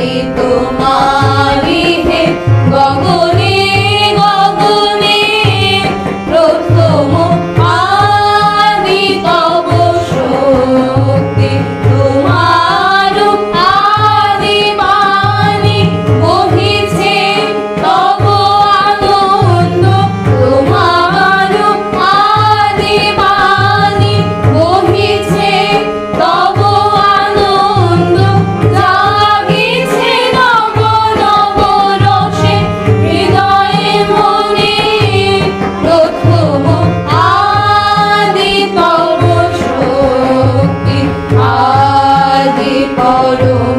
আমি তোমার Oh, no.